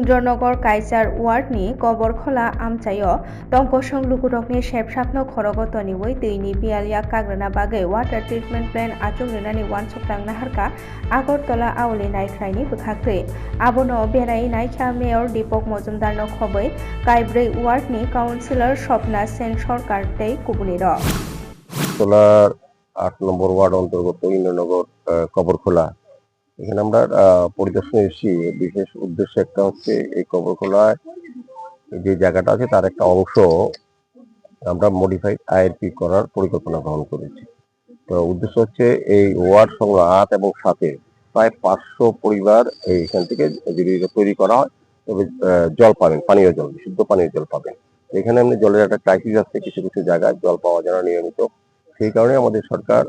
Indranagar Kaiser word নি কবর খোলা আমচাইয় টঙ্কসং ওয়ার্ডনি কবরখলা আমচায় টংকসং লুকুটকনি সেবসাপনো খরগতনিবই दैनि पियालिया काग्राना बागै वाटार ट्रिटमेन्ट प्लेन आचुंग्रेनानि वान सप्तां नाहारका আগরতলা আউলি নাইখ্রাইনি বোখাখ্রে আবনো বেড়াই নাইখা মেয়র দীপক মজুমদার নখবই কাইব্রে ওয়ার্ড নি কাউন্সিলর স্বপ্না সেন সরকার তেই কুবুলির। তলার আট নম্বর ওয়ার্ড অন্তর্গত ইন্দ্রনগর কবর খোলা। এখানে আমরা পরিদর্শনে এসেছি। বিশেষ উদ্দেশ্য একটা হচ্ছে এই কবরখোলায় যে জায়গাটা আছে তার একটা অংশ আমরা মডিফাইড আইআরপি করার পরিকল্পনা গ্রহণ করেছি। তো উদ্দেশ্য হচ্ছে এই ওয়ার্ড সংলগ্ন আট এবং সাতে প্রায় পাঁচশো পরিবার এইখান থেকে যদি তৈরি করা হয়, তবে জল পাবেন, পানীয় জল, বিশুদ্ধ পানীয় জল পাবেন। এখানে এমনি জলের একটা ক্রাইসিস আছে কিছু কিছু জায়গায় জল পাওয়া যায় না নিয়মিত। সেই কারণে আমাদের সরকার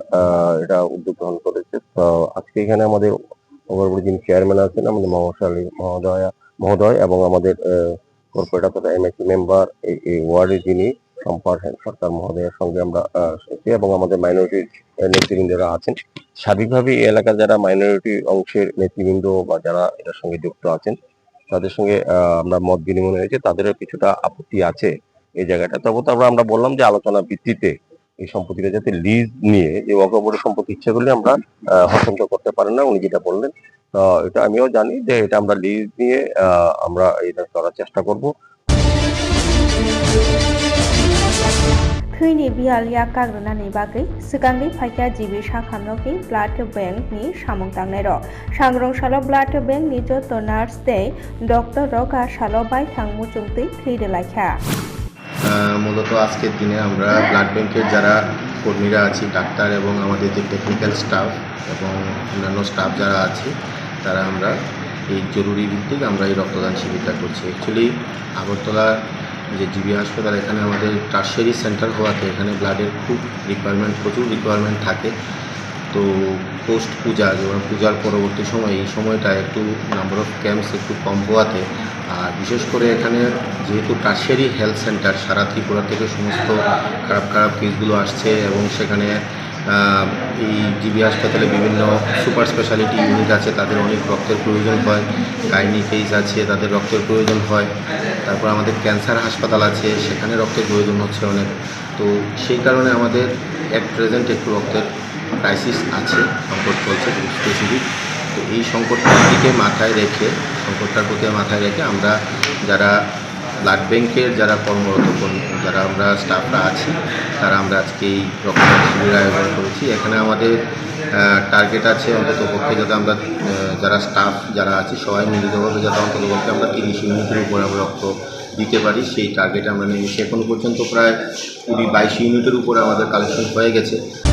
এটা উদ্যোগ গ্রহণ করেছে। তো আজকে এখানে আমাদের ওভারবোর্ড যিনি চেয়ারম্যান আছেন আমাদের মহাশালী মহোদয়া, মহোদয় এবং আমাদের কর্পোরেট অথবা এমএসি মেম্বার এই ওয়ার্ডের যিনি সম্পার সরকার মহোদয়ের সঙ্গে আমরা এসেছি এবং আমাদের মাইনরিটির নেতৃবৃন্দরা আছেন। স্বাভাবিকভাবে এই এলাকার যারা মাইনরিটি অংশের নেতৃবৃন্দ বা যারা এটার সঙ্গে যুক্ত আছেন, তাদের সঙ্গে আমরা মত বিনিময় হয়েছে, তাদেরও কিছুটা আপত্তি আছে এই জায়গাটা তবে তো আমরা বললাম যে আলোচনা ভিত্তিতে এই সম্পত্তিটা যাতে লিজ নিয়ে যে অকবরের সম্পত্তি ইচ্ছা করলে আমরা আহ, হস্তান্তর করতে পারেন না উনি যেটা বললেন তো এটা আমিও জানি যে এটা আমরা লিজ নিয়ে আহ, আমরা এটা করার চেষ্টা করব थैनि बियालिया काग्रानानि बागै सिगांनि फाइका जिबि साखामनकनि ब्लाड बेंकनि सामुं दांनाय र सांग्रं साल ब्लाड बेंकनि जत नार्स दे डक्टर रगा साल बायथां मुचुंतै थैदे लाखा আহ, মূলত আজকের দিনে আমরা ব্লাড ব্যাংকের যারা কর্মীরা আছি, ডাক্তার এবং আমাদের যে টেকনিক্যাল স্টাফ এবং অন্যান্য স্টাফ যারা আছে, তারা আমরা এই জরুরি ভিত্তিক আমরা এই রক্তদান শিবিরটা করছি। অ্যাকচুয়ালি আগরতলা যে জিবি হাসপাতাল, এখানে আমাদের টার্সারি সেন্টার হওয়াতে এখানে ব্লাডের খুব রিকোয়ারমেন্ট প্রচুর রিকোয়ারমেন্ট থাকে। তো পোস্ট পূজা, যেমন পূজার পরবর্তী সময়, এই সময়টা একটু নাম্বার অফ ক্যাম্পস একটু কম হওয়াতে, আর বিশেষ করে এখানে যেহেতু টার্সারি হেলথ সেন্টার সারা ত্রিপুরা থেকে সমস্ত খারাপ খারাপ কেসগুলো আসছে এবং সেখানে এই জিবি হাসপাতালে বিভিন্ন সুপার স্পেশালিটি ইউনিট আছে, তাদের অনেক রক্তের প্রয়োজন হয় গাইনি কেস আছে, তাদের রক্তের প্রয়োজন হয়, তারপর আমাদের ক্যান্সার হাসপাতাল আছে, সেখানে রক্তের প্রয়োজন হচ্ছে অনেক, তো সেই কারণে আমাদের অ্যাট প্রেজেন্ট একটু রক্তের ক্রাইসিস আছে, সংকট চলছে স্পেসিফিক তো এই সংকটটার দিকে মাথায় রেখে, সংকটটার প্রতি মাথায় রেখে আমরা যারা ব্লাড ব্যাংকের যারা কর্মরত কর্মী- যারা আমরা স্টাফরা আছি, তারা আমরা আজকে এই রক্তদান শিবির আয়োজন করেছি। এখানে আমাদের টার্গেট আছে অন্তত পক্ষে যাতে আমরা যারা স্টাফ যারা আছি, সবাই মিলিতভাবে যাতে অন্তত পক্ষে আমরা তিরিশ ইউনিটের উপরে আমরা রক্ত দিতে পারি। সেই টার্গেট আমরা নেমেছি। এখনও পর্যন্ত প্রায় কুড়ি বাইশ ইউনিটের উপরে আমাদের কালেকশন হয়ে গেছে।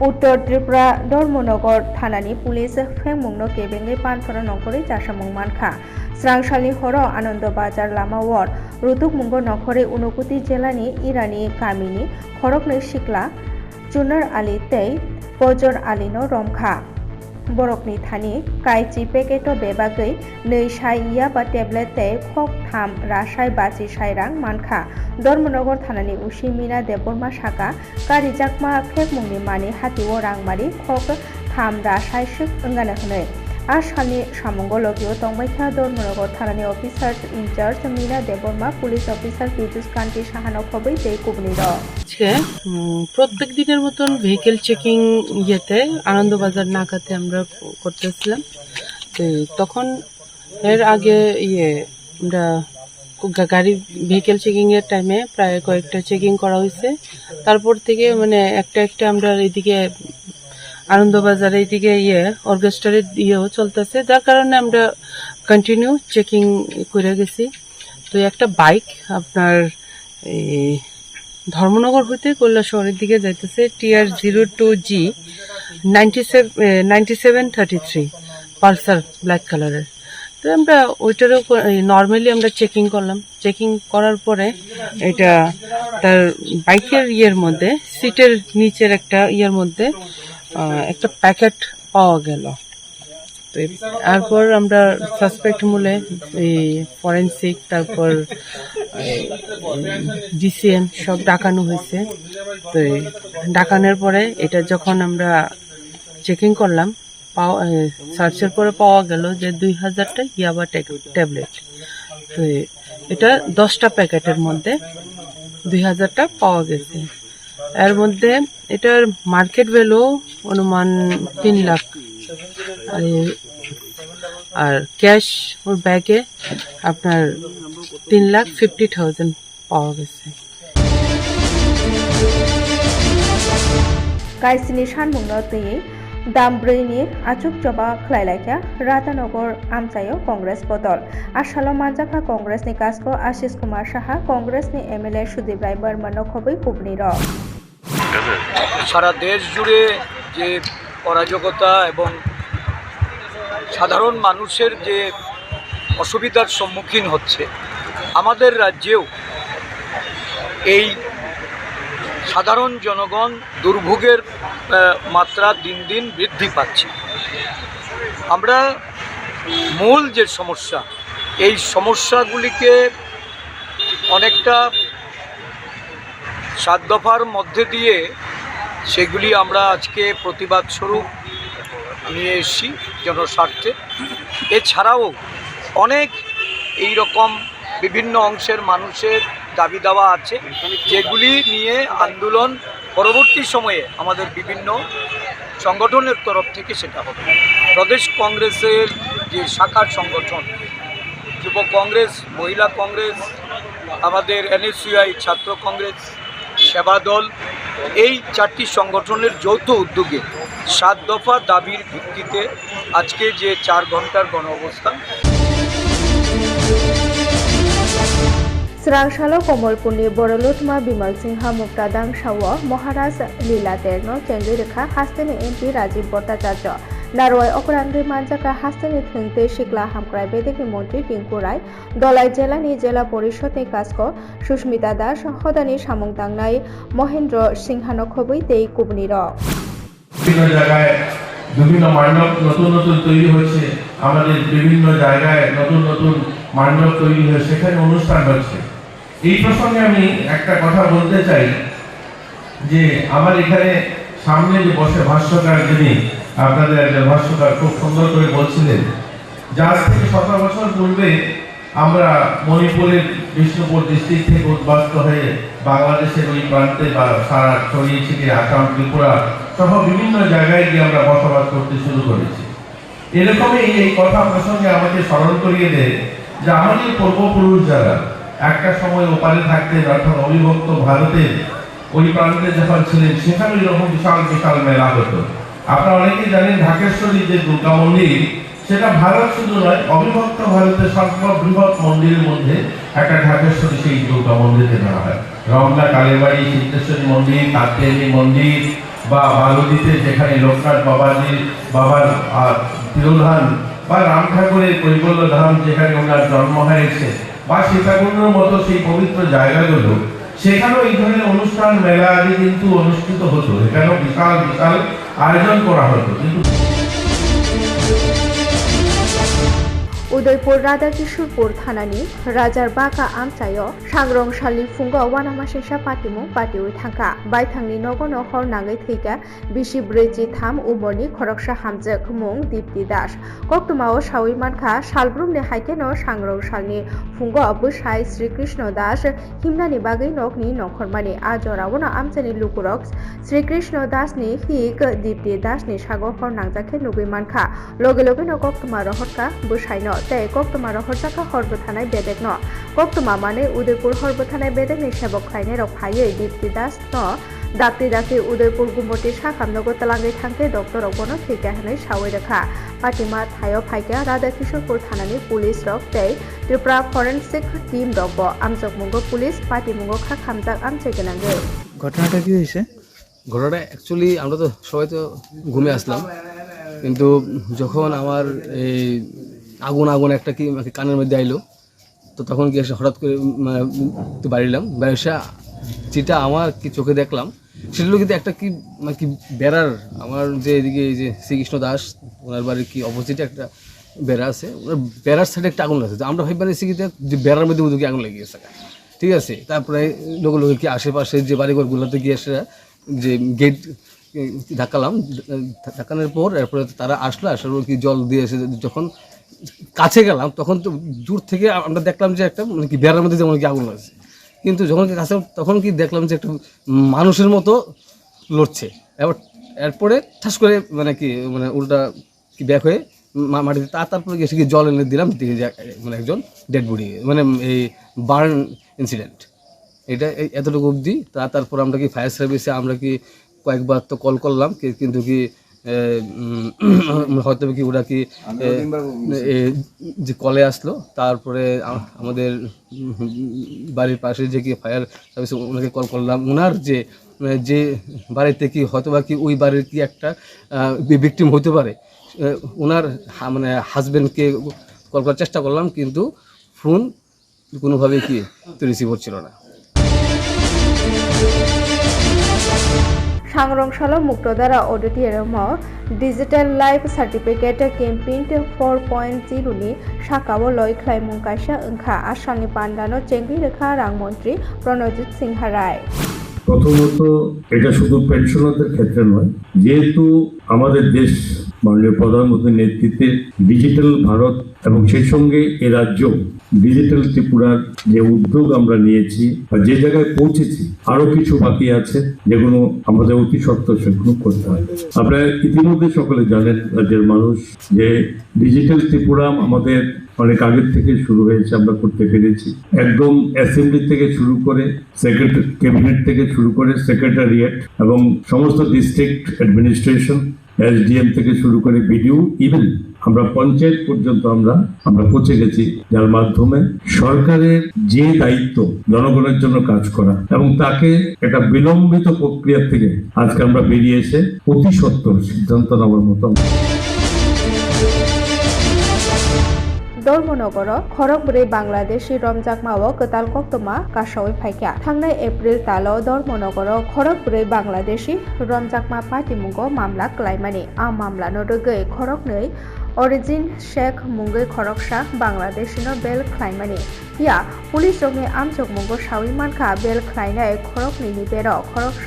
উত্তর ত্রিপুরা ধর্মনগর থানানি পুলিশ ফেমুংনো কেবেঙ্গে পানথরা নগরে চাষামুং মানখা। স্রাংশালি হর আনন্দ বাজার লামা ওয়ার। রুতুকমুঙ্গ নগরে উনকুতি জেলানি ইরানি কামিনী খরকনে শিকলা, চুনার আলী তেই পজর আলীনো রমখা borokni thani kaichi peketo bebagui nei sai ia ba tablet te khok tham rasai bachi sai rang mankha dormonogor thanani ushi mina deborma shaka karijakma khek mungni mani hati o rangmari khok tham rasai shik ngana hne আর সামনে সামঙ্গলকেও তম্বাইখা Dharmanagar থানানি officer in charge Meena Debbarma police officer Piyush Kanti সাহানক হবেই যে কুবনির আজকে প্রত্যেক দিনের মতন ভেহিকেল চেকিং ইয়েতে, আনন্দবাজার নাকাতে আমরা করতেছিলাম। তো তখন এর আগে ইয়ে আমরা গাড়ি ভেহিকেল চেকিং এর টাইমে প্রায় কয়েকটা চেকিং করা হয়েছে তারপর থেকে মানে একটা একটা আমরা এইদিকে আনন্দবাজার এইদিকে ইয়ে অর্কেস্ট্রারের ইয়েও চলতেছে। যার কারণে আমরা কন্টিনিউ চেকিং করে গেছি। তো একটা বাইক আপনার এই ধর্মনগর হইতে কৈলাসহরের দিকে যাইতেছে TR zero two G seven thirty three Pulsar black কালারের। তো আমরা ওইটারও নর্মালি আমরা চেকিং করলাম। চেকিং করার পরে এটা তার বাইকের ইয়ের মধ্যে সিটের নিচের একটা ইয়ের মধ্যে একটা প্যাকেট পাওয়া গেল। তো তারপর আমরা সাসপেক্ট মূলে এই ফরেন্সিক তারপর ডিসিএন সব ডাকানো হয়েছে। তো ডাকানোর পরে এটা যখন আমরা চেকিং করলাম, পাওয়া সার্চের পরে পাওয়া গেল যে দুই হাজারটা ইয়াবা ট্যাবলেট তো এটা দশটা প্যাকেটের মধ্যে দুই হাজারটা পাওয়া গেছে। এর মধ্যে এটার মার্কেট ভ্যালু অনুমান তিন লাখ। আর ক্যাশ ওর ব্যাগে আপনার তিন লাখ ফিফটি থাউজেন্ড পাওয়া গেছে dambrui achuk joba khlailaikia ratanagar amchayo congress bodol asalo manjaka congress ni kasko ashish kumar saha congress ni mla Sudip Roy Barma নখবই কুবনি র সারা দেশ জুড়ে যে অরাজকতা এবং সাধারণ মানুষের যে অসুবিধার সম্মুখীন হচ্ছে, আমাদের রাজ্যেও এই সাধারণ জনগণ দুর্ভোগের মাত্রা দিন দিন বৃদ্ধি পাচ্ছে। আমরা মূল যে সমস্যা, এই সমস্যাগুলিকে অনেকটা সাত দফার মধ্যে দিয়ে সেগুলি আমরা আজকে প্রতিবাদ স্বরূপ নিয়ে এসেছি জনস্বার্থে। এছাড়াও অনেক এই রকম বিভিন্ন অংশের মানুষের দাবি দাওয়া আছে, যেগুলি নিয়ে আন্দোলন পরবর্তী সময়ে আমাদের বিভিন্ন সংগঠনের তরফ থেকে সেটা হবে। প্রদেশ কংগ্রেসের যে শাখার সংগঠন, যুব কংগ্রেস, মহিলা কংগ্রেস, আমাদের এনএসইউআই, ছাত্র কংগ্রেস সেবা দল এই চারটি সংগঠনের যৌথ উদ্যোগে সাত দফা দাবির ভিত্তিতে আজকে যে চার ঘণ্টার গণ অবস্থান স্রাংশালো কমলপুরনি বড়লুটমা বিমল সিংহা, মুক্তাদাং সাও মহারাজ লীলা তেরনো রেখা হাস্তেনি এমপি রাজীব ভট্টাচার্য নারওয়াই অপরাঙ্গি মানজাকা হাস্তেনি থুংতে শিকলা হামক্রাই বেদেকি মন্ত্রী টিঙ্কু রায়। দলাই জেলানি জেলা পরিষদনি কাজক সুস্মিতা দাস হদানি সামংতাংনাই মহেন্দ্র সিংহানো খবই তেই কুবনি র বিভিন্ন জায়গায় নতুন নতুন তৈরি হচ্ছে আমাদের বিভিন্ন জায়গায় নতুন নতুন মণ্ডপ তৈরি হয়ে সেখানে অনুষ্ঠান হচ্ছে। এই প্রসঙ্গে আমি একটা কথা বলতে চাই যে, আমার এখানে সামনে যে বসে ভাষ্যকার যিনি আপনাদের ভাষ্যকার খুব সুন্দর করে বলছিলেন যে আজ থেকে সতেরো বছর পূর্বে আমরা মণিপুরের বিষ্ণুপুর ডিস্ট্রিক্ট থেকে উদ্বাস্ত হয়ে বাংলাদেশের ওই প্রান্তে বা সারা ছড়িয়ে ছিটিয়ে আসাম ত্রিপুরা সহ বিভিন্ন জায়গায় গিয়ে আমরা বসবাস করতে শুরু করেছি। এরকমই এই কথা প্রসঙ্গে আমাকে স্মরণ করিয়ে দেয় যে আমাদের পূর্বপুরুষ যারা একটা সময় ওপারে থাকতেন অর্থাৎ অবিভক্ত ভারতের ওই প্রান্তে যখন ছিলেন সেখানে এরকম বিশাল বিশাল মেলা হতো। আপনারা অনেকেই জানেন ঢাকেশ্বরী যে দুর্গা মন্দির, সেটা ভারত শুধু নয়, অবিভক্ত ভারতের সর্ববৃহৎ মন্দিরের মধ্যে একটা ঢাকেশ্বরী সেই দুর্গা মন্দিরকে ধরা হয়। রমনা, কালীবাড়ি, সিদ্ধেশ্বরী মন্দির কাত্যায়নী মন্দির, বা বালুদিতে যেখানে লোকনাথ বাবাজির বাবার তিরোধান, বা রাম ঠাকুরের কৈবল্য ধাম যেখানে ওনার জন্ম হয়েছে বা সীতাকুণ্ডের মতো সেই পবিত্র জায়গাগুলো, সেখানেও এই ধরনের অনুষ্ঠান, মেলা আদি কিন্তু অনুষ্ঠিত হতো। এখানেও বিশাল বিশাল আয়োজন করা হতো কিন্তু উদয়পুর রাধাকিশোরপুর থানানি রাজারবাগা আমচায় सांग्रंसालि फुंगा वानामासेसा पातिमु पातिउ थांखा बायथांनि नगो नखर नाङै थैगा बिसि ब्रैजि थाम उमरनि खरकसा हामजोक मुं दिप्ति दास कक्टुमाव सावै मानखा सालब्रुमनि हाइकेन सांग्रंसालनि फुंग बुसाय श्रीकृष्ण दास हिमनानि बागै नगनि नखरमानि आजरावनो आमचानि लुकुरक श्रीकृष्ण दासनि हिक दिप्ति दासनि सागखर नांजाखे नुगै मानखा लगे लगे नकक्टुमा रहरखा बुसायन bedek no koktoma mane udaipur horbo thanai bedek ni sebok khlainai rok phaiui dipti das no dakti dakti udaipur gumboti sakhamnogo talangai thangke doctor rok bono thika hanai sawai rakha patima thayo phaika radha kishorpur thanani police rok tei tripura forensic team rok bo amjok mungo police pati mungo kha khamjak amchai ganangge ঘটনাটা কি হয়েছে ঘটনাটা actually আমরা তো সবাই তো ঘুমে আসলাম কিন্তু যখন আমার এই আগুন আগুন একটা কি কানের মধ্যে আইলো। তো তখন কি এসে হঠাৎ করে বাড়িলাম বাড়ি যেটা আমার কি চোখে দেখলাম, সেটা হলো কিন্তু একটা কি মানে কি বেড়ার, আমার যে এদিকে এই যে শ্রীকৃষ্ণ দাস, ওনার বাড়ির কি অপোজিটে একটা বেড়া আছে। ওনার বেড়ার সাইডে একটা আগুন আছে। আমরা ভাই বানিয়েছি কি যে বেড়ার মধ্যে উদুকে আগুন লেগে গেছে? ঠিক আছে? তারপরে লোক লোক কি আশেপাশে যে বাড়িঘরগুলোতে গিয়ে এসে যে গেট ধাক্কালাম। ধাক্কানোর পর এরপরে তারা আসলো, আসার পর কি জল দিয়ে এসে যখন কাছে গেলাম, তখন তো দূর থেকে আমরা দেখলাম যে একটা মানে কি বেড়ার মধ্যে যেমন কি আগুন লাগছে। কিন্তু যখন কি কাছে তখন কি দেখলাম যে একটা মানুষের মতো লড়ছে। এবার, এরপরে ঠাস করে মানে কি মানে উল্টা কি ব্যাক হয়ে মাটিতে তা, তারপরে গিয়ে সেখানে জল এনে দিলাম, দেখি মানে একজন ডেড বডি মানে এই বার্ন ইনসিডেন্ট এটা এতটুকু অবধি, তা, তারপর আমরা কি ফায়ার সার্ভিসে আমরা কি কয়েকবার তো কল করলাম কিন্তু কি হয়তো কি ওরা কি যে কলে আসলো তারপরে আমাদের বাড়ির পাশে যে কি ফায়ার সার্ভিস ওনাকে কল করলাম। ওনার যে যে বাড়িতে কি হয়তো বা কি ওই বাড়ির কি একটা ভিকটিম হতে পারে ওনার মানে হাজব্যান্ডকে কল করার চেষ্টা করলাম কিন্তু ফোন কোনোভাবে কি রিসিভ হচ্ছিল না। සංරක්ෂල මුක්‍රධර ඔඩටියරම ඩිජිටල් ලයිෆ් සටිපිකේට කැම්පින්ට 4.0 नि শাখাও লয় খ্লাইমুং কাইসা ওংখা আসামনি পান্ডানো চেংরি রেখা রাংমন্ত্রী প্রণজিৎ সিংহা রায়। প্রথমত, এটা শুধু পেনশনারদের ক্ষেত্রে নয়, যেহেতু আমাদের দেশ মাননীয় প্রধানমন্ত্রীর নেতৃত্বে ডিজিটাল ভারত এবং সেই সঙ্গে এ রাজ্য ডিজিটাল ত্রিপুরার যে উদ্যোগ আমরা নিয়েছি বা যে জায়গায় পৌঁছেছি আরও কিছু বাকি আছে যেগুলো আমাদের অতি সত্ত্বর সেগুলো করতে হয় আপনারা ইতিমধ্যে সকলে জানেন, রাজ্যের মানুষ যে ডিজিটাল ত্রিপুরা আমাদের অনেক আগের থেকে শুরু হয়েছে, আমরা করতে পেরেছি। একদম অ্যাসেম্বলি থেকে শুরু করে সেক্রেটারি ক্যাবিনেট থেকে শুরু করে সেক্রেটারিয়েট এবং সমস্ত ডিস্ট্রিক্ট অ্যাডমিনিস্ট্রেশন এসডিএম থেকে শুরু করে বিডিও ইভেন আমরা পঞ্চায়েত পর্যন্ত আমরা আমরা পৌঁছে গেছি যার মাধ্যমে সরকারের যে দায়িত্ব জনগণের জন্য কাজ করা এবং তাকে একটা বিলম্বিত প্রক্রিয়া থেকে আজকে আমরা বেরিয়ে এসে অতি সত্তর সিদ্ধান্ত নেওয়ার মতো দলমনগর বাংলাদেশী রমজাক মাও কতাল কক্তমা কাসাওই ফাইকা। থাংনাই এপ্রিল তাল দলমনগর খড়গবুরি বাংলাদেশি রমজাকমা পাটিমুঙ্গ মামলা ক্লাইমানি। আ মামলা নগে নরগৈ খড়গনৈ অরিজিন শেখ মুঙ্গৈ শাহ বাংলাদেশ বেল খ্লাইমানি ইয়া পুলিশ রঙে আমচক মুঙ্গ সাউইমানখা বেল খ্লাইনায় খড়কনি নিবের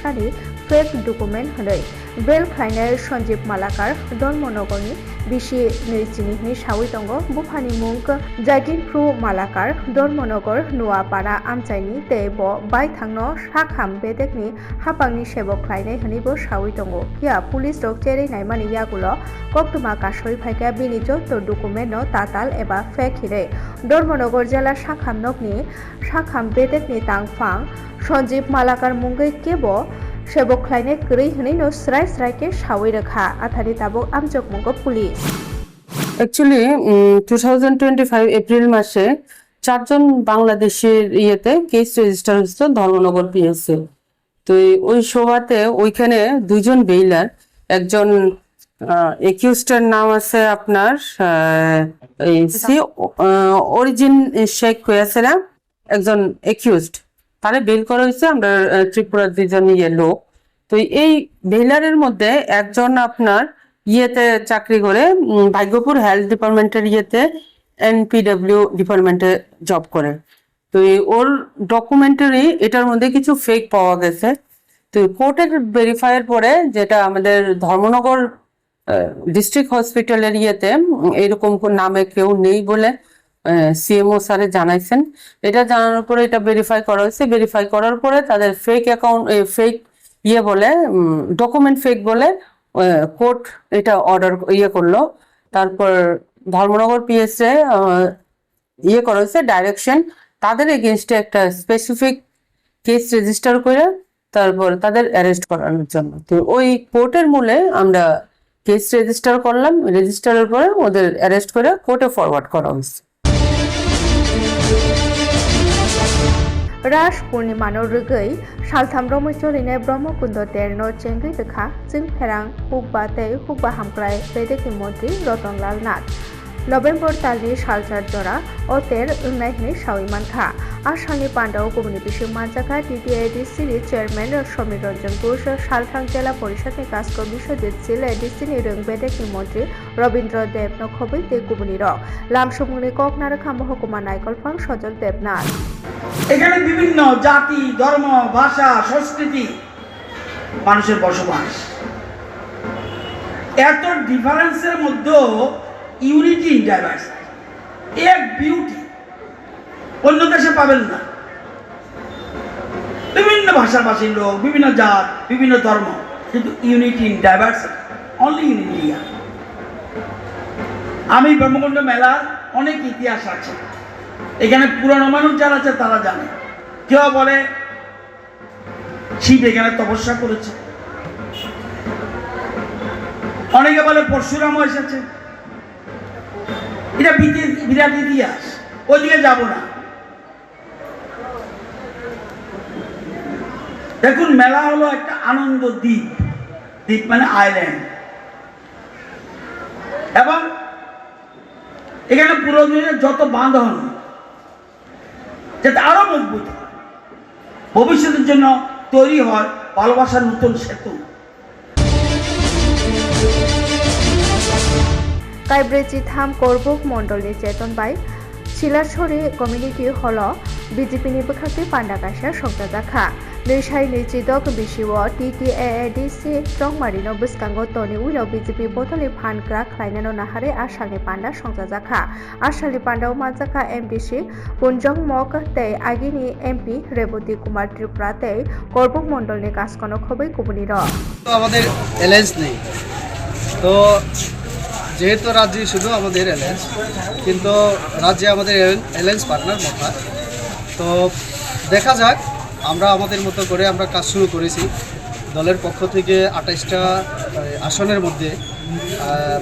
শাহী ফেক ডকুমেন্ট ডকুমেন্টলৈ বেল খাইনাৰ সঞ্জীৱ মালাকাৰ দলমনগৰনি বিশি নৈচিনিহনি সাউইটংগ বুফানী মুংক জাগিন ফ্রু মালাকার দলমনগর নুয়াপাড়া, আমচাইনি তেব বাই থাংন সাখাম বেদেকনি, হাপাংনি সেবক খাইনাই হনিব সাউইটংগ কিয়া পুলিশ রক চেরে নাইমানি ইয়াগুলো কক্তমা কাশই ফাইকা বিনিজ তো ডকুমেন্ট তাতাল এবা ফেক হিরে দলমনগর জেলা সাখাম নকনি সাখাম বেদেকনি, তাংফাং, সঞ্জীব মালাকার মুঙ্গে কেব सेबोख्लायने गोरै होनै ন স্রাই স্রাইকে सावै রাখা आथानि তাবক আমজক মঙ্গ police actually two thousand twenty five April মাসে চারজন বাংলাদেশের ইয়েতে কেস রেজিস্টার হয়েছিল ধর্মনগর পিএসসি তো ওই সভাতে ওইখানে দুইজন বেইলার একজন একিউস্টার নাম আছে আপনার অরিজিন শেখ হয়েছে একজন একিউজড তারে বেল করা হয়েছে আমরা ত্রিপুরার দুইজন ইয়ে লোক তো এই বেইলারের মধ্যে একজন আপনার ইয়েতে চাকরি করে ভাগ্যপুর হেলথ ডিপার্টমেন্টের ইয়েতে এনপিডব্লিউ ডিপার্টমেন্টে জব করে। তো ওর ডকুমেন্টারি এটার মধ্যে কিছু ফেক পাওয়া গেছে। তো কোর্টের ভেরিফাইয়ের পরে যেটা আমাদের ধর্মনগর ডিস্ট্রিক্ট হসপিটালের ইয়েতে এরকম নামে কেউ নেই বলে সিএমও স্যারে জানাইছেন। এটা জানানোর পরে এটা ভেরিফাই করা হয়েছে। ভেরিফাই করার পরে তাদের ফেক অ্যাকাউন্ট ফেক ইয়ে বলে ডকুমেন্ট ফেক বলে কোর্ট এটা অর্ডার ইয়ে করল। তারপর ধর্মনগর পিএসএ ইয়ে করা হয়েছে ডাইরেকশন তাদের এগেনস্টে একটা স্পেসিফিক কেস রেজিস্টার করে, তারপর তাদের অ্যারেস্ট করানোর জন্য। তো ওই কোর্টের মূলে আমরা কেস রেজিস্টার করলাম। রেজিস্টারের পরে ওদের অ্যারেস্ট করে কোর্টে ফরওয়ার্ড করা হয়েছে। रास पूर्णिमानो रुगै सालथाम रमैचलिने ब्रह्मकुन्द तेरनो चेंगै रेखा जों फेरां हुकबा तै हुकबा हामक्राय बेदेकि मन्त्रि रतनलाल नाथ নভেম্বর નવેમ્બર તાલની સાલચાર દ્વારા ઓતેર ઉન્નાઈસની સાવીમાન થા આ সালনি পাণ্ডাও কমিউনিকেশন মাঞ্চাকা টিটিআইডিসির চেয়ারম্যান সমীর রঞ্জন ঘোষ, সালথাং জেলা পরিষদের কাজকর বিশদের জেল এডিসিনি রংবেদে মন্ত্রী রবীন্দ্র দেবন খবৈ তে কুমনির লামসমুনি ককনারখা মহকুমা নাইকলফাং সজল দেবনাথ। এখানে বিভিন্ন জাতি, ধর্ম, ভাষা, সংস্কৃতি মানুষের বসবাস। এত ডিফারেন্সের মধ্যেও ইউনিটি ইন ডাইভার্সিটি এক বিউটি। অন্য দেশে পাবেন না। বিভিন্ন ভাষাভাষীর লোক, বিভিন্ন জাত, বিভিন্ন ধর্ম, কিন্তু unity in diversity only in India আমি ব্রহ্মকুণ্ড মেলার অনেক ইতিহাস আছে। এখানে পুরানো মানুষ যারা আছে, তারা জানে। কেউ বলে, শিব এখানে তপস্যা করেছে। অনেকে বলে, পরশুরামও এসেছে। এটা বিরাট ইতিহাস। ওইদিকে যাব না। দেখুন, মেলা হলো একটা আনন্দ দ্বীপ। দ্বীপ মানে আইল্যান্ড এবং এখানে পুরো দিনের যত বাঁধন, যাতে আরও মজবুত ভবিষ্যতের জন্য তৈরি হয় ভালোবাসার নতুন সেতু। কাইব্রেচিথাম করবুক মন্ডলী চেতন বাই। শিলাছড়ি কমিউনিটি হল বিজেপি নিপক্ষে পান্ডাকাশা সংতাদাখা নৈশাই নৈচিদক বিশিব টিটিএডিসি টংমারি নবস্কাঙ্গ তনি উইল বিজেপি বদলে ফানগ্রা খাইনানো নাহারে আসালনি পান্ডা সংজাজাখা আসালনি পান্ডাও মাজাখা এমডিসি পুঞ্জং মক তে আগিনি এমপি রেবতী কুমার ত্রিপুরা তে করবুক মন্ডলনি কাজকনক হবে কুবনির আমাদের এলায়েন্স নেই। তো যেহেতু রাজ্যে শুধু আমাদের অ্যালায়েন্স কিন্তু রাজ্যে আমাদের অ্যালায়েন্স পার্টনার মথা তো দেখা যাক, আমরা আমাদের মতো করে আমরা কাজ শুরু করেছি। দলের পক্ষ থেকে আঠাইশটা আসনের মধ্যে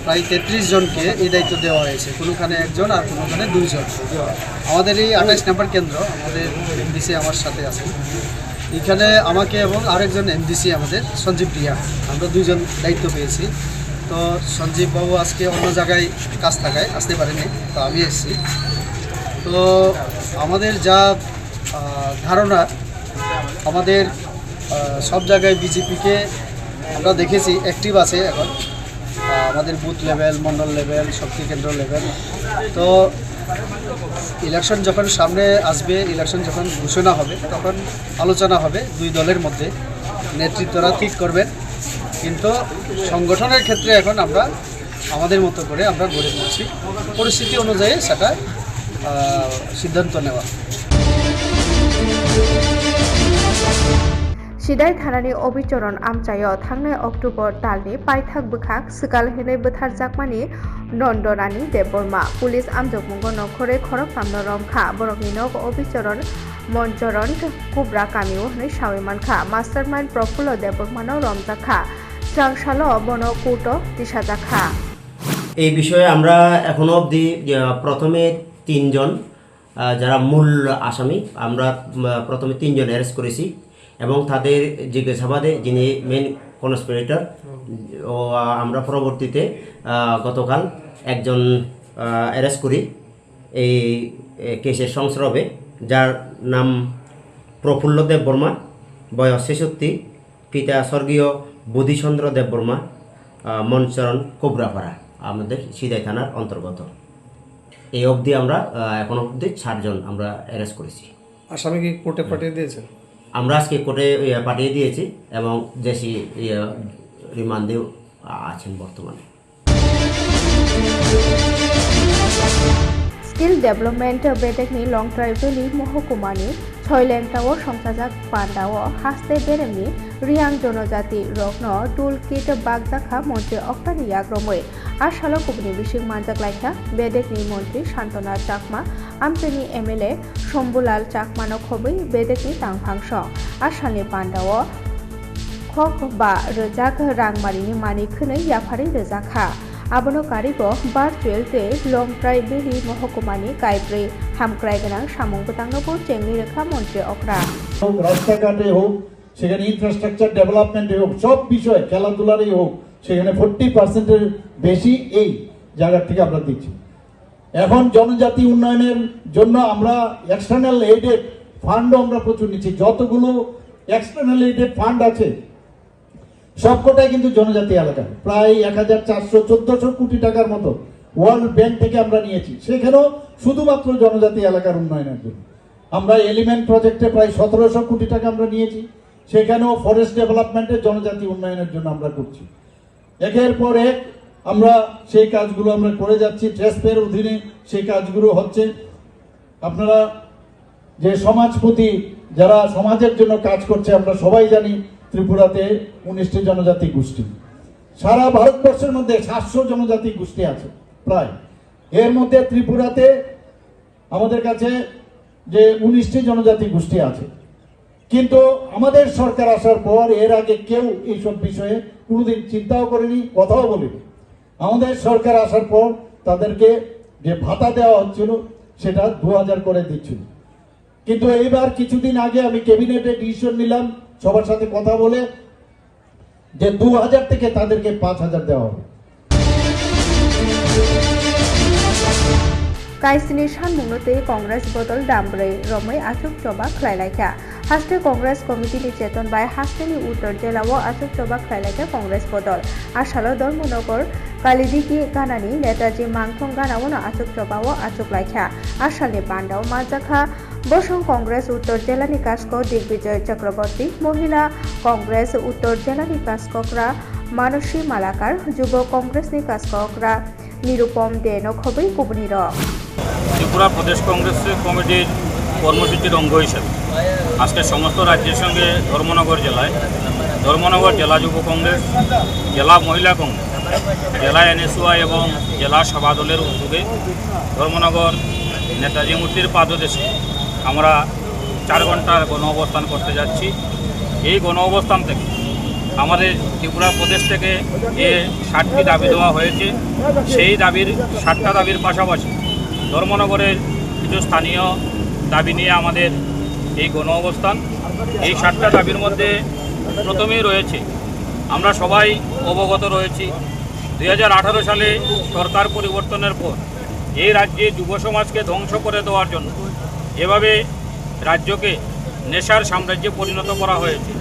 প্রায় তেত্রিশ জনকে এই দায়িত্ব দেওয়া হয়েছে। কোনোখানে একজন আর কোনোখানে দুইজন। আমাদের এই আঠাইশ নাম্বার কেন্দ্র, আমাদের এমডিসি আমার সাথে আছে এখানে আমাকে এবং আরেকজন এমডিসি আমাদের, সঞ্জীব প্রিয়া আমরা দুইজন দায়িত্ব পেয়েছি। তো সঞ্জীব বাবু আজকে অন্য জায়গায় কাজ থাকায় আসতে পারেনি, তো আমি এসেছি। তো আমাদের যা ধারণা, আমাদের সব জায়গায় বিজেপিকে আমরা দেখেছি অ্যাক্টিভ আছে এখন। আমাদের বুথ লেভেল মন্ডল লেভেল শক্তি কেন্দ্র লেভেল তো ইলেকশন যখন সামনে আসবে ইলেকশন যখন ঘোষণা হবে, তখন আলোচনা হবে দুই দলের মধ্যে। নেতৃত্বরা ঠিক করবেন। কিন্তু সংগঠনের ক্ষেত্রে এখন আমরা আমাদের মতো করে আমরা গড়ে তুলছি পরিস্থিতি অনুযায়ী সেটা আহ, সিদ্ধান্ত নেওয়া सिदाय थानानि अबिचरन आमचाय थांनाय अक्ट'बर दालनि पाइथाक बोखाक सिगाल हेनै बोथार जाकमानि नन्दरानि देबबर्मा पुलिस आमजोगमुंगो नखरे खरक खामनो रमखा बरकनि नग अबिचरन मन्चरन कुब्रा कामिउ हनै सावैमानखा मास्टार माइन्ड प्रफुल्ल देबबर्मानो रमजाखा কুট এই বিষয়ে আমরা এখনও অবধি প্রথমে তিনজন যারা মূল আসামি, আমরা প্রথমে তিনজন অ্যারেস্ট করেছি এবং তাদের জিজ্ঞাসাবাদে যিনি মেন কনস্পিরেটর ও, আমরা পরবর্তীতে গতকাল একজন অ্যারেস্ট করি এই কেসের সংস্রবে, যার নাম প্রফুল্লদেব বর্মা, বয়স ছেষট্টি, পিতা স্বর্গীয় বুধিচন্দ্র দেব বর্মা মনচরণ কোবরাপাড়া আমাদের সিদাই থানার অন্তর্গত। এই অবধি আমরা এখন অবধি চারজন আমরা অ্যারেস্ট করেছি। আসামিকে কোর্টে পাঠিয়ে দিয়েছেন? আমরা আজকে কোর্টে পাঠিয়ে দিয়েছি এবং দেশি ইয়ে, রিমান্ডেও আছেন বর্তমানে। স্কিল ডেভেলপমেন্ট बेटेकनि लं ट्राइबेलि महकुमानि छयलेंटाव संसाजाक पान्डाव हास्ते बेरेमनि रियां जनजाति रग्न टुल किट बागदाखा मन्त्रि अक्टानि याग्रमै आशालो कुबनि बिसिं मानजाक लाइखा बेडेकनि मन्त्रि शान्तनाथ चाकमा आमचेनि एमएलए शम्भुलाल चाकमानो खबै बेडेकनि तांफांस आशालनि पान्डाव खक बा रोजाक रांमारिनि मानिखोनै याफारि रोजाखा 아브노가리고 바트웰데 롱트라이벨리 মহকুমানি কাইব্রে হামক্রাই গেনাং সামং বতাঙ্গপুর চেঙ্গি রেখা মন্ত্রী অক্রা। রাস্তাঘাটে হোক, সেখানে ইনফ্রাস্ট্রাকচার ডেভেলপমেন্টে হোক, সব বিষয়ে খেলাধুলারই হোক, সেখানে ফোর্টি পার্সেন্টের বেশি এই জায়গার থেকে আমরা দিচ্ছি এখন জনজাতি উন্নয়নের জন্য আমরা এক্সটার্নাল এইডেড ফান্ডও আমরা প্রচুর নিচ্ছি। যতগুলো এক্সটার্নাল এইডেড ফান্ড আছে সবকটাই কিন্তু জনজাতি এলাকা প্রায় এক হাজার চারশো চোদ্দশো কোটি টাকার মতো ওয়ার্ল্ড ব্যাংক থেকে আমরা নিয়েছি। সেখানেও শুধুমাত্র জনজাতি এলাকার উন্নয়নের জন্য। আমরা এলিমেন্ট প্রজেক্টে প্রায় সতেরোশো কোটি টাকা আমরা নিয়েছি। সেখানেও ফরেস্ট ডেভেলপমেন্টের জনজাতি উন্নয়নের জন্য আমরা করছি। একের পর এক আমরা সেই কাজগুলো আমরা করে যাচ্ছি। ট্রেসপের অধীনে সেই কাজগুলো হচ্ছে। আপনারা যে সমাজপতি যারা সমাজের জন্য কাজ করছে, আমরা সবাই জানি ত্রিপুরাতে উনিশটি জনজাতি গোষ্ঠী। সারা ভারতবর্ষের মধ্যে সাতশো জনজাতি গোষ্ঠী আছে, প্রায়। এর মধ্যে ত্রিপুরাতে আমাদের কাছে যে উনিশটি জনজাতি গোষ্ঠী আছে। কিন্তু আমাদের সরকার আসার পর এর আগে কেউ এইসব বিষয়ে কোনোদিন চিন্তাও করেনি, কথাও বলেনি। আমাদের সরকার আসার পর তাদেরকে যে ভাতা দেওয়া হচ্ছিল, সেটা দু হাজার করে দিচ্ছিল। কিন্তু এইবার কিছুদিন আগে আমি ক্যাবিনেটে ডিসিশন নিলাম সবার সাথে কথা বলে যে দু হাজার থেকে তাদেরকে পাঁচ হাজার দেওয়া হবে congress bodol dambre romai achuk choba khlailaika haste congress committee ni cheton bai haste ni uttor jela o achuk choba khlailaika congress bodol asalo Dharmanagar কালিদিকি গানানি Netaji মাংথং গানাওনো achuk choba o achuk laikha আসালনি পান্ডাও মাজাখা বসং কংগ্রেস, উত্তর জেলানি কাসকো, দিগ্বিজয় চক্রবর্তী, মহিলা কংগ্রেস, উত্তর জেলানি কাসককরা, মানসী মালাকার, যুব কংগ্রেস কাসককরা, নিরুপম দে নখবৈ কুবনি র ত্রিপুরা প্রদেশ কংগ্রেস কমিটির কর্মসূচির অঙ্গ হিসেবে আজকে সমস্ত রাজ্যের সঙ্গে ধর্মনগর জেলায়, ধর্মনগর জেলা যুব কংগ্রেস, জেলা মহিলা কংগ্রেস, জেলা এনএসওয়াই এবং জেলা সভা দলের উদ্যোগে ধর্মনগর নেতাজি মূর্তির পাদদেশে আমরা চার ঘণ্টার গণ অবস্থান করতে যাচ্ছি। এই গণ অবস্থান থেকে আমাদের ত্রিপুরা প্রদেশ থেকে যে ষাটটি দাবি দেওয়া হয়েছে, সেই দাবির ষাটটা দাবির পাশাপাশি ধর্মনগরের কিছু স্থানীয় দাবি নিয়ে আমাদের এই গণ অবস্থান এই ষাটটা দাবির মধ্যে প্রথমেই রয়েছে, আমরা সবাই অবগত রয়েছি দু হাজার আঠারো সালে সরকার পরিবর্তনের পর এই রাজ্যে যুব সমাজকে ধ্বংস করে দেওয়ার জন্য এভাবে রাজ্যকে নেশার সাম্রাজ্যে পরিণত করা হয়েছে।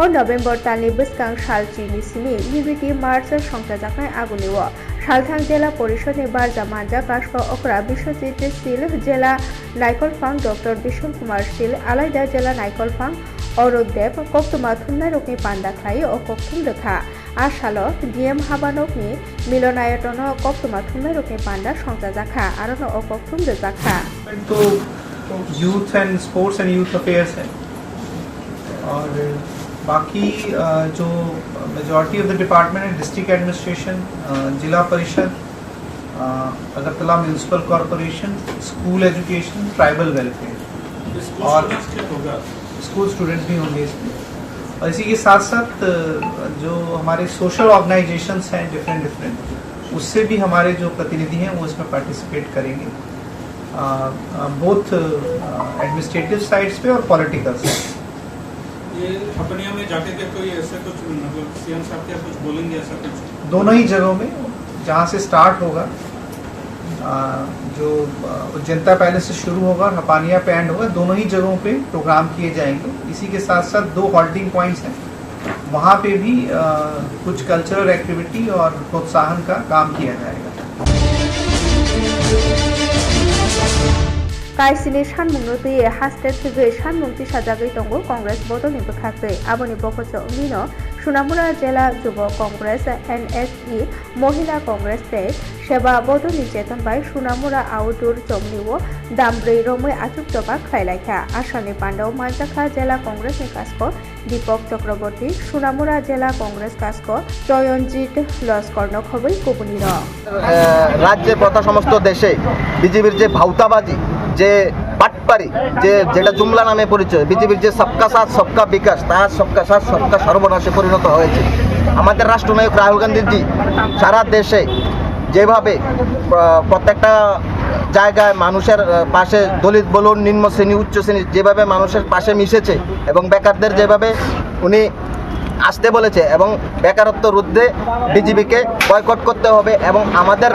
O নভেম্বর তালনি বসকাং সালচিনি সিমি ইউনিটি মার্চ সংসাজাকায় আগুনিও সালথাং জেলা পরিষদনি বারজা মানজা কাশক অকরা বিশ্বজিৎ সিল জেলা নাইকলফাং ডক্টর বিশন কুমার সিল আলাইদা জেলা নাইকলফাং অরোগদেব কক্তমা থুন্নাই রকনি পান্ডা খাই ও কক্তুম ಆ ಶಾಲಕ್ ಡಿಎಂ ಹಾಬಾನಕ್ನಿ ಮಿಲನಾಯಟನ ಕೊಕ್ತುಮ ಥುಮ್ಮೆ ರೋಕೆ ಪಾಂಡ ಸಂಜಾ ಜಾಖಾ ಆರನ ಅಕೊಕ್ತುಮ್ ದೆ ಜಾಖಾ to youth and sports and youth affairs है और बाकी जो मेजॉरिटी ऑफ द डिपार्टमेंट है डिस्ट्रिक्ट एडमिनिस्ट्रेशन जिला परिषद Agartala municipal corporation school education tribal welfare और स्कूल स्टूडेंट भी होंगे इसमें और इसी के साथ साथ जो हमारे सोशल ऑर्गेनाइजेशंस हैं डिफरेंट डिफरेंट उससे भी हमारे जो प्रतिनिधि हैं वो इसमें पार्टिसिपेट करेंगे। बोथ एडमिनिस्ट्रेटिव साइड्स पे और पॉलिटिकल साइड ये में जाके के कोई ऐसे कुछ मतलब सीएम साहब क्या कुछ बोलेंगे ऐसा कुछ? दोनों ही जगहों में जहाँ से स्टार्ट होगा जो आ, जनता पैलेस से शुरू होगा और हपानिया पे एंड होगा दोनों ही जगहों पे प्रोग्राम किए जाएंगे इसी के साथ साथ दो हॉल्टिंग पॉइंट्स हैं वहाँ पे भी आ, कुछ कल्चरल एक्टिविटी और प्रोत्साहन का काम किया जाएगा কাইসিনি সানমুংনো তুই হাস্তে থেকে সানমুংতি সাজাগৈ দঙ্গ কংগ্রেস বদলনি বখাখৈ আবনি বকচ মিনো সুনামুরা জেলা যুব কংগ্রেস এনএসই মহিলা কংগ্রেস সেবা বদলনি চেতন বাই সুনামুরা আউটডোর চমনিও দামব্रै রমৈ আচুক জবা খাইলাইখা আসামনি পাণ্ডব মানজাখা জেলা কংগ্রেস কাস্ক দীপক চক্রবর্তী সুনামুরা জেলা কংগ্রেস কাস্ক জয়নজিৎ লস্কর নখবৈ কুবনি র রাজ্যে তথা সমস্ত দেশে বিজেপির যে ভাউতাবাজি যে বাটপারি যে যেটা জুমলা নামে পরিচয় বিজেপির যে সবকা সাথ, সবকা বিকাশ তার সবকা সাথ, সবকা সর্বনাশে পরিণত হয়েছে। আমাদের রাষ্ট্রনায়ক রাহুল গান্ধীজি সারা দেশে যেভাবে প্রত্যেকটা জায়গায় মানুষের পাশে দলিত বলুন, নিম্ন শ্রেণি, উচ্চ শ্রেণি, যেভাবে মানুষের পাশে মিশেছে এবং বেকারদের যেভাবে উনি আসতে বলেছে এবং বেকারত্ব রুদ্ধে বিজেপিকে বয়কট করতে হবে এবং আমাদের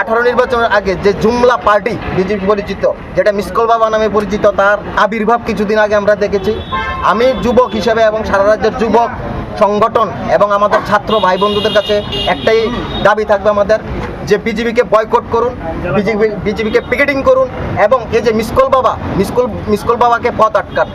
আঠারো নির্বাচনের আগে যে জুমলা পার্টি বিজেপি পরিচিত, যেটা মিসকল বাবা নামে পরিচিত, তার আবির্ভাব কিছুদিন আগে আমরা দেখেছি। আমি যুবক হিসেবে এবং সারা রাজ্যের যুবক সংগঠন এবং আমাদের ছাত্র ভাই বন্ধুদের কাছে একটাই দাবি থাকবে আমাদের, যে বিজেপিকে বয়কট করুন বিজেপি বিজেপিকে পিকেটিং করুন এবং এই যে মিসকল বাবা মিসকল মিসকল বাবাকে পথ আটকান।